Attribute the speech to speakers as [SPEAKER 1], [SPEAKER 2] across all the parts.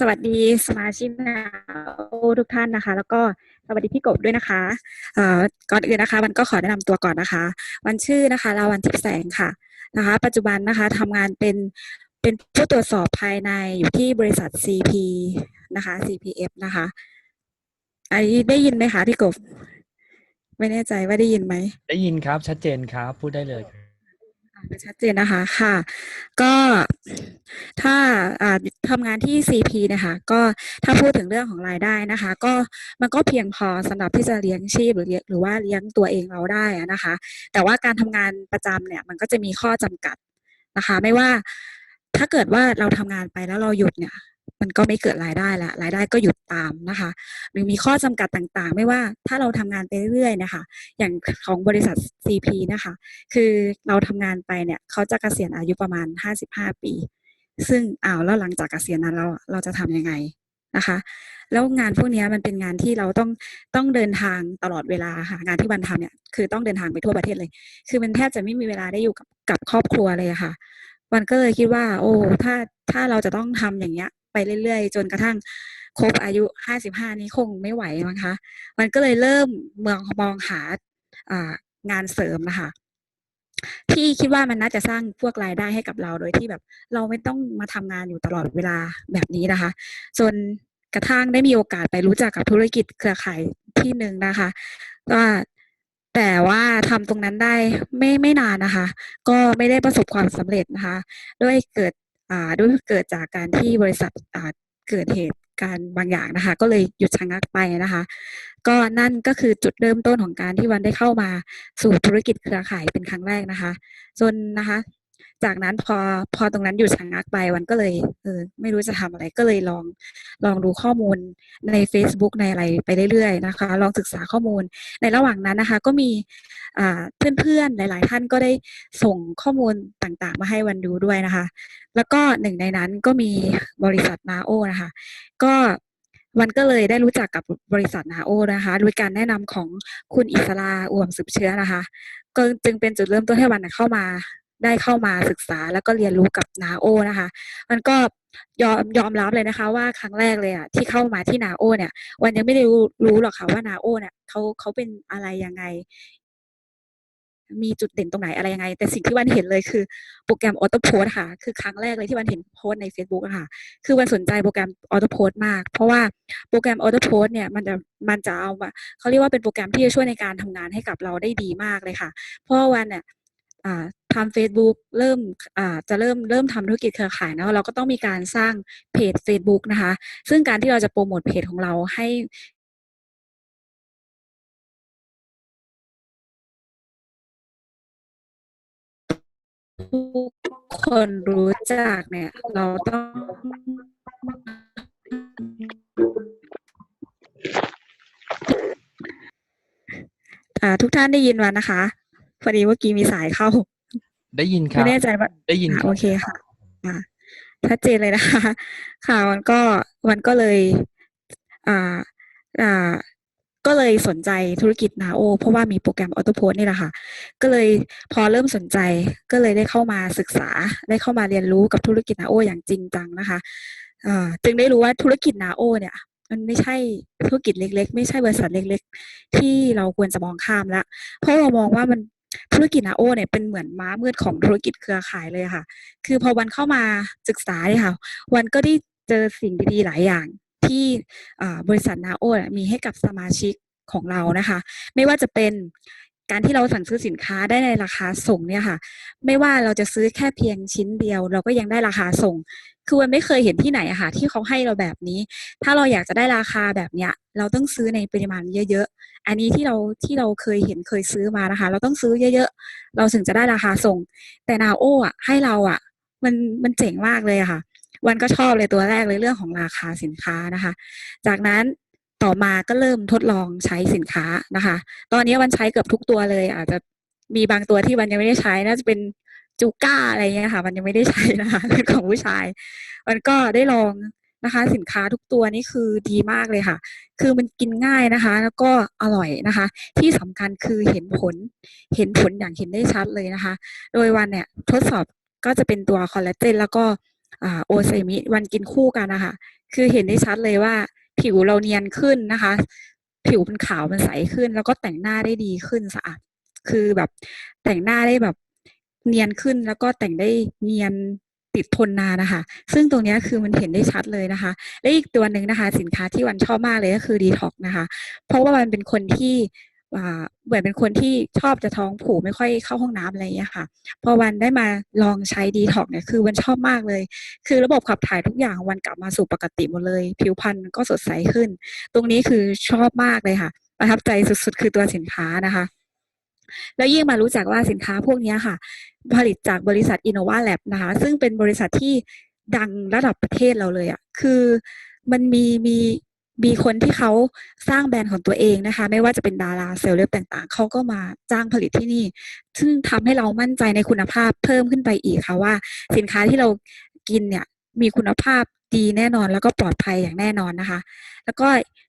[SPEAKER 1] สวัสดีสมาชิกนาโอทุกท่านนะคะ แล้วก็สวัสดีพี่กบด้วยนะคะก่อนอื่นนะคะ วันก็ขอแนะนำตัวก่อนนะคะ วันชื่อนะคะลาวันทิพย์แสงค่ะนะคะ ปัจจุบันนะคะทำงานเป็นเป็นผู้ตรวจสอบภายในอยู่ที่บริษัท CP นะคะ CPF นะคะอันนี้ได้ยินไหมคะพี่กบ ไม่แน่ใจว่าได้ยินไหม
[SPEAKER 2] ได้ยินครับชัดเจนครับ พูดได้เลยครับ
[SPEAKER 1] ชัดเจนนะคะค่ะ ก็ถ้าอ่าทำงานที่ CP นะคะก็ถ้าพูดถึงเรื่องของรายได้นะคะ ก็มันก็เพียงพอสำหรับที่จะเลี้ยงชีพหรือหรือว่าเลี้ยงตัวเองเราได้นะคะ แต่ว่าการทำงานประจำเนี่ยมันก็จะมีข้อจำกัดนะคะ ไม่ว่าถ้าเกิดว่าเราทำงานไปแล้วเราหยุดเนี่ย มันก็ไม่เกิดรายได้ละรายได้ก็หยุดตามนะคะ หรือมีข้อจำกัดต่างๆ ไม่ว่าถ้าเราทำงานไปเรื่อยๆนะคะ อย่างของบริษัท CP นะคะ คือเราทำงานไปเนี่ยเขาจะเกษียณอายุประมาณ 55 ปี ซึ่งอ้าวแล้วหลังจากเกษียณนั้นเราเราจะทำยังไงนะคะ แล้วงานพวกนี้มันเป็นงานที่เราต้องต้องเดินทางตลอดเวลาค่ะงานที่วันทำเนี่ยคือต้องเดินทางไปทั่วประเทศเลย คือมันแทบจะไม่มีเวลาได้อยู่กับกับครอบครัวเลยค่ะวันก็เลยคิดว่า โอ้ถ้าถ้าเราจะต้องทำอย่างเงี้ย ไปเรื่อยๆ จนกระทั่งครบอายุ55นี้คงไม่ไหวมั้งคะ มันก็เลยเริ่มเมืองมองหาอ่างานเสริมนะคะที่คิดว่ามันน่าจะสร้างพวกรายได้ให้กับเราโดยที่แบบ เราไม่ต้องมาทำงานอยู่ตลอดเวลาแบบนี้นะคะ จนกระทั่งได้มีโอกาสไปรู้จักกับธุรกิจเครือข่ายที่หนึ่งนะคะก็แต่ว่าทำตรงนั้นได้ไม่ไม่นานนะคะ ก็ไม่ได้ประสบความสำเร็จนะคะ ด้วยเกิด ด้วยเกิดจากการที่บริษัทอ่าเกิดเหตุการณ์บางอย่างนะคะ ก็เลยหยุดชะงักไปนะคะ ก็นั่นก็คือจุดเริ่มต้นของการที่วันได้เข้ามาสู่ธุรกิจเครือข่ายเป็นครั้งแรกนะคะ จนนะคะ จากนั้นพอพอตรงนั้นหยุดชะงักไปวันก็เลยเออไม่รู้จะทำอะไรก็เลยลองลองดูข้อมูลใน Facebook ในอะไรไปเรื่อยๆนะคะ ลองศึกษาข้อมูล ในระหว่างนั้นนะคะ ก็มีเพื่อนๆหลาย ๆ ท่านก็ได้ส่งข้อมูลต่างๆ มาให้วันดูด้วยนะคะ แล้วก็หนึ่งในนั้นก็มีบริษัทนาโอนะคะ ก็วันก็เลยได้รู้จักกับบริษัทนาโอนะคะโดยการแนะนำของคุณอิสราอ่วมสืบเชื้อนะคะก็จึงเป็นจุดเริ่มต้นให้วันเข้ามา ได้เข้ามาศึกษาแล้วก็เรียนรู้กับนาโอนะคะ มันก็ยอมยอมรับเลยนะคะ ว่าครั้งแรกเลยอะที่เข้ามาที่นาโอเนี่ย วันยังไม่ได้รู้รู้หรอกค่ะว่านาโอเนี่ยเขาเขาเป็นอะไรยังไง มีจุดเด่นตรงไหนอะไรยังไง แต่สิ่งที่วันเห็นเลยคือโปรแกรมออโต้โพสค่ะ คือครั้งแรกเลยที่วันเห็นโพสต์ใน Facebook อะค่ะ คือวันสนใจโปรแกรมออโต้โพสมาก เพราะว่าโปรแกรมออโต้โพสเนี่ยมันจะมันจะเอามาเขาเรียกว่าเป็นโปรแกรมที่จะช่วยในการทำงานให้กับเราได้ดีมากเลยค่ะ เพราะวันเนี่ย ทำ Facebook เริ่มจะเริ่มเริ่มทำธุรกิจเครือข่ายเนาะเราก็ต้องมีการสร้างเพจ Facebook นะคะ ซึ่งการที่เราจะโปรโมทเพจของเราให้ทุกคนรู้จักเนี่ย เราต้องทุกท่านได้ยินวันนะคะ พอดีเมื่อกี้มีสายเข้า
[SPEAKER 2] ได้ยินครั
[SPEAKER 1] ไม่
[SPEAKER 2] บ
[SPEAKER 1] แน่ใจว่า
[SPEAKER 2] ได้ยิน
[SPEAKER 1] อ่า
[SPEAKER 2] ครั
[SPEAKER 1] โอบเคค่ะอ่าชัดเจนเลยนะคะ ค่ะมันก็มันก็เลยอ่าอ่าก็เลยสนใจธุรกิจนาโอเพราะว่ามีโปรแกรมออโต้โพสนี่แหละค่ะ ก็เลยพอเริ่มสนใจก็เลยได้เข้ามาศึกษาได้เข้ามาเรียนรู้กับธุรกิจนาโออย่างจริงจังนะคะอ่าจึงได้รู้ว่าธุรกิจนาโอเนี่ยมันไม่ใช่ธุรกิจเล็ก ๆ ไม่ใช่บริษัทเล็ก ๆ ที่เราควรจะมองข้ามละเพราะเรามองว่ามัน ธุรกิจนาโอเนี่ยเป็นเหมือนม้ามืดของธุรกิจเครือข่ายเลยค่ะ คือพอวันเข้ามาศึกษาเนี่ยค่ะ วันก็ได้เจอสิ่งดีๆหลายอย่างที่บริษัทนาโอมีให้กับสมาชิกของเรานะคะ ไม่ว่าจะเป็นการที่เราสั่งซื้อสินค้าได้ในราคาส่งเนี่ยค่ะ ไม่ว่าเราจะซื้อแค่เพียงชิ้นเดียว เราก็ยังได้ราคาส่ง คือวันไม่เคยเห็นที่ไหนอะค่ะที่เขาให้เราแบบนี้ ถ้าเราอยากจะได้ราคาแบบเนี้ย เราต้องซื้อในปริมาณเยอะ ๆ อันนี้ที่เราที่เราเคยเห็นเคยซื้อมานะคะ เราต้องซื้อเยอะ ๆ เราถึงจะได้ราคาส่ง แต่นาโออะให้เราอะ มันมันเจ๋งมากเลยอะค่ะ วันก็ชอบเลยตัวแรกเลยเรื่องของราคาสินค้านะคะ จากนั้นต่อมาก็เริ่มทดลองใช้สินค้านะคะ ตอนนี้วันใช้เกือบทุกตัวเลย อาจจะมีบางตัวที่วันยังไม่ได้ใช้น่าจะเป็น จูก้าอะไรเงี้ยค่ะ มันยังไม่ได้ใช้นะคะเป็นของผู้ชาย มันก็ได้ลองนะคะ สินค้าทุกตัวนี่คือดีมากเลยค่ะ คือมันกินง่ายนะคะ แล้วก็อร่อยนะคะ ที่สำคัญคือเห็นผล เห็นผลอย่างเห็นได้ชัดเลยนะคะ โดยวันเนี่ยทดสอบก็จะเป็นตัวคอลลาเจนแล้วก็อ่าโอเซมิวันกินคู่กันนะคะคือเห็นได้ชัดเลยว่าผิวเราเนียนขึ้นนะคะ ผิวมันขาวมันใสขึ้น แล้วก็แต่งหน้าได้ดีขึ้นสะอาด คือแบบแต่งหน้าได้แบบ เนียนขึ้นแล้วก็แต่งได้เนียนติดทนนานนะคะ ซึ่งตรงนี้คือมันเห็นได้ชัดเลยนะคะ และอีกตัวหนึ่งนะคะ สินค้าที่วันชอบมากเลยก็คือดีท็อกนะคะ เพราะว่ามันเป็นคนที่อ่าเหมือนเป็นคนที่ชอบจะท้องผูกไม่ค่อยเข้าห้องน้ำอะไรอย่างเงี้ค่ะ พอวันได้มาลองใช้ดีท็อกเนี่ยคือวันชอบมากเลย คือระบบขับถ่ายทุกอย่างวันกลับมาสู่ปกติหมดเลย ผิวพรรณก็สดใสขึ้น ตรงนี้คือชอบมากเลยค่ะ ประทับใจสุดๆ คือตัวสินค้านะคะ แล้วยิ่งมารู้จักว่าสินค้าพวกนี้ค่ะ ผลิตจากบริษัท Innova Lab นะคะ ซึ่งเป็นบริษัทที่ดังระดับประเทศเราเลยอะคือมันมีมีมีคนที่เขาสร้างแบรนด์ของตัวเองนะคะ ไม่ว่าจะเป็นดาราเซเลบต่างๆ เขาก็มาจ้างผลิตที่นี่ ซึ่งทำให้เรามั่นใจในคุณภาพเพิ่มขึ้นไปอีกค่ะว่า สินค้าที่เรากินเนี่ยมีคุณภาพดีแน่นอนแล้วก็ปลอดภัยอย่างแน่นอนนะคะ แล้วก็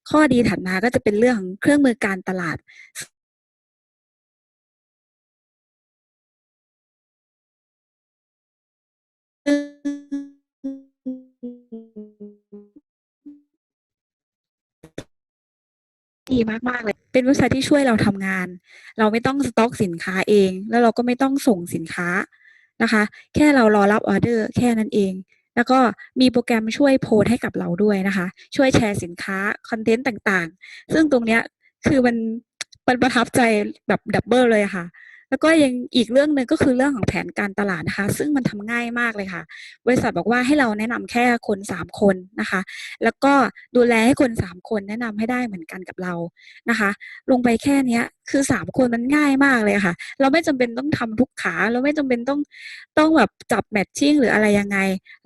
[SPEAKER 1] ข้อดีถัดมาก็จะเป็นเรื่องของเครื่องมือการตลาด ดีมาก ๆ เลย เป็นเว็บไซต์ที่ช่วยเราทำงาน เราไม่ต้องสต็อกสินค้าเอง แล้วเราก็ไม่ต้องส่งสินค้านะคะ แค่เรารอรับออเดอร์แค่นั้นเอง แล้วก็มีโปรแกรมช่วยโพสให้กับเราด้วยนะคะ ช่วยแชร์สินค้า คอนเทนต์ต่างๆ ซึ่งตรงเนี้ยคือมันมันประทับใจแบบดับเบิลเลยค่ะ แล้วก็ยังอีกเรื่องหนึ่งก็คือเรื่องของแผนการตลาดนะคะ ซึ่งมันทำง่ายมากเลยค่ะ บริษัทบอกว่าให้เราแนะนำแค่คน 3 คนนะคะ แล้วก็ดูแลให้คน 3 คนแนะนำให้ได้เหมือนกันกับเรานะคะ ลงไปแค่เนี้ยคือ 3 คนมันง่ายมากเลยค่ะ เราไม่จำเป็นต้องทำทุกขา เราไม่จำเป็นต้องต้องแบบจับ matching หรืออะไรยังไง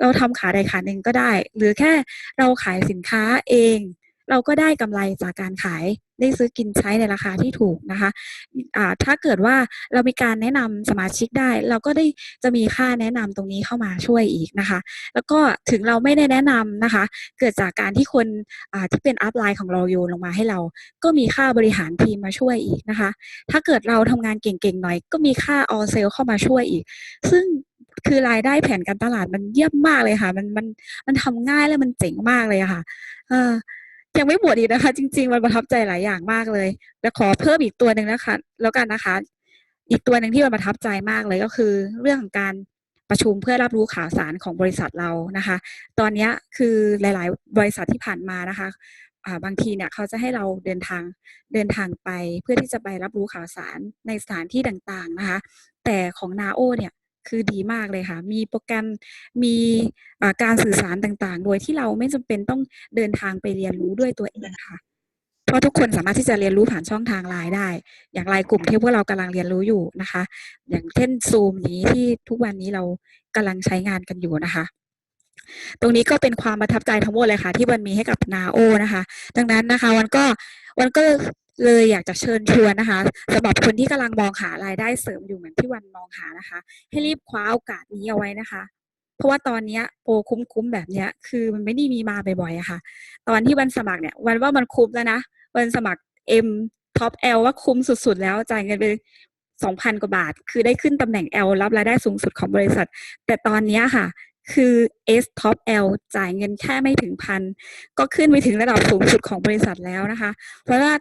[SPEAKER 1] เราทำขาใดขาหนึ่งก็ได้ หรือแค่เราขายสินค้าเอง เราก็ได้กำไรจากการขายได้ซื้อกินใช้ในราคาที่ถูกนะคะอ่าถ้าเกิดว่าเรามีการแนะนำสมาชิกได้ เราก็ได้จะมีค่าแนะนำตรงนี้เข้ามาช่วยอีกนะคะ แล้วก็ถึงเราไม่ได้แนะนำนะคะ เกิดจากการที่คนอ่าที่เป็นอัปไลน์ของเราโยนลงมาให้เรา ก็มีค่าบริหารทีมมาช่วยอีกนะคะ ถ้าเกิดเราทำงานเก่งๆหน่อย ก็มีค่า all sale เข้ามาช่วยอีก ซึ่งคือรายได้แผนการตลาดมันเยี่ยมมากเลยค่ะ มันมันมันทำง่ายและมันเจ๋งมากเลยค่ะ เออ ยังไม่หมดอีกนะคะ จริง ๆ มันประทับใจหลายอย่างมากเลยแต่ขอเพิ่มอีกตัวหนึ่งนะคะ แล้วกันนะคะ อีกตัวหนึ่งที่มันประทับใจมากเลยก็คือ เรื่องของการประชุมเพื่อรับรู้ข่าวสารของบริษัทเรานะคะ ตอนนี้คือหลาย ๆ บริษัทที่ผ่านมานะคะบางทีเนี่ยเขาจะให้เราเดินทางเดินทางไปเพื่อที่จะไปรับรู้ข่าวสารในสถานที่ต่าง ๆ นะคะ แต่ของ NAO เนี่ย คือดีมากเลยค่ะ มีโปรแกรมมีการสื่อสารต่างๆ โดยที่เราไม่จำเป็นต้องเดินทางไปเรียนรู้ด้วยตัวเองค่ะ เพราะทุกคนสามารถที่จะเรียนรู้ผ่านช่องทาง LINE ได้ อย่าง LINE กลุ่มที่พวกเรากำลังเรียนรู้อยู่นะคะ อย่างเช่น Zoom นี้ที่ทุกวันนี้เรากำลังใช้งานกันอยู่นะคะตรงนี้ก็เป็นความประทับใจทั้งหมดเลยค่ะ ที่วันมีให้กับ NAO นะคะ ดังนั้นนะคะวันก็วันก็ เลยอยากจะเชิญชวนนะคะสำหรับคนที่กำลังมองหารายได้เสริมอยู่เหมือนที่วันมองหานะคะ ให้รีบคว้าโอกาสนี้เอาไว้นะคะ เพราะว่าตอนนี้โปรคุ้มๆแบบเนี้ยคือมันไม่ได้มีมาบ่อยๆอะค่ะ ตอนที่วันสมัครเนี่ยวันว่ามันคุ้มแล้วนะวันสมัคร M Top L ว่าคุ้มสุดๆ แล้วจ่ายเงินไป2,000กว่าบาท คือได้ขึ้นตำแหน่ง L รับรายได้สูงสุดของบริษัท แต่ตอนนี้ค่ะคือ S Top L จ่ายเงินแค่ไม่ถึง1,000ก็ขึ้นไปถึงระดับสูงสุดของบริษัทแล้วนะคะ เพราะว่า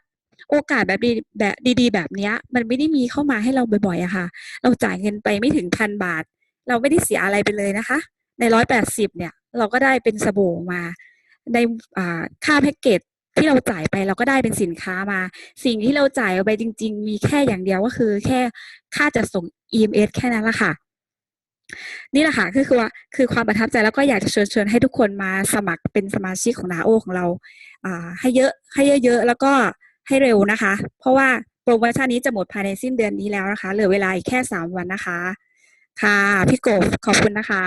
[SPEAKER 1] โอกาสแบบดีแบบดีๆ แบบเนี้ย มันไม่ได้มีเข้ามาให้เราบ่อยๆอะค่ะ เราจ่ายเงินไปไม่ถึง1,000บาท เราไม่ได้เสียอะไรไปเลยนะคะ ใน180เนี่ย เราก็ได้เป็นสบู่มา ในค่าแพ็กเกจที่เราจ่ายไปเราก็ได้เป็นสินค้ามา สิ่งที่เราจ่ายไปจริง ๆ มีแค่อย่างเดียวก็คือ แค่ค่าจัดส่ง EMS แค่นั้นละค่ะ นี่แหละค่ะก็คือว่าคือความประทับใจแล้วก็อยากจะเชิญชวนให้ทุกคนมาสมัครเป็นสมาชิกของ NAO ของเราให้เยอะให้เยอะๆแล้วก็ ให้เร็วนะคะ เพราะว่าโปรโมชันนี้จะหมดภายในสิ้นเดือนนี้แล้วนะคะ เหลือเวลาอีกแค่ 3 วันนะคะ ค่ะพี่กบขอบคุณนะคะ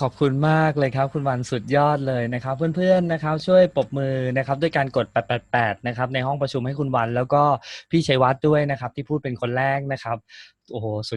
[SPEAKER 2] ขอบคุณมากเลยครับ คุณวันสุดยอดเลยนะครับ เพื่อนๆนะครับ ช่วยปรบมือนะครับ ด้วยการกด 888 นะครับ ในห้องประชุมให้คุณวัน แล้วก็พี่ชัยวัฒน์ด้วยนะครับ ที่พูดเป็นคนแรกนะครับโอ้โหสุด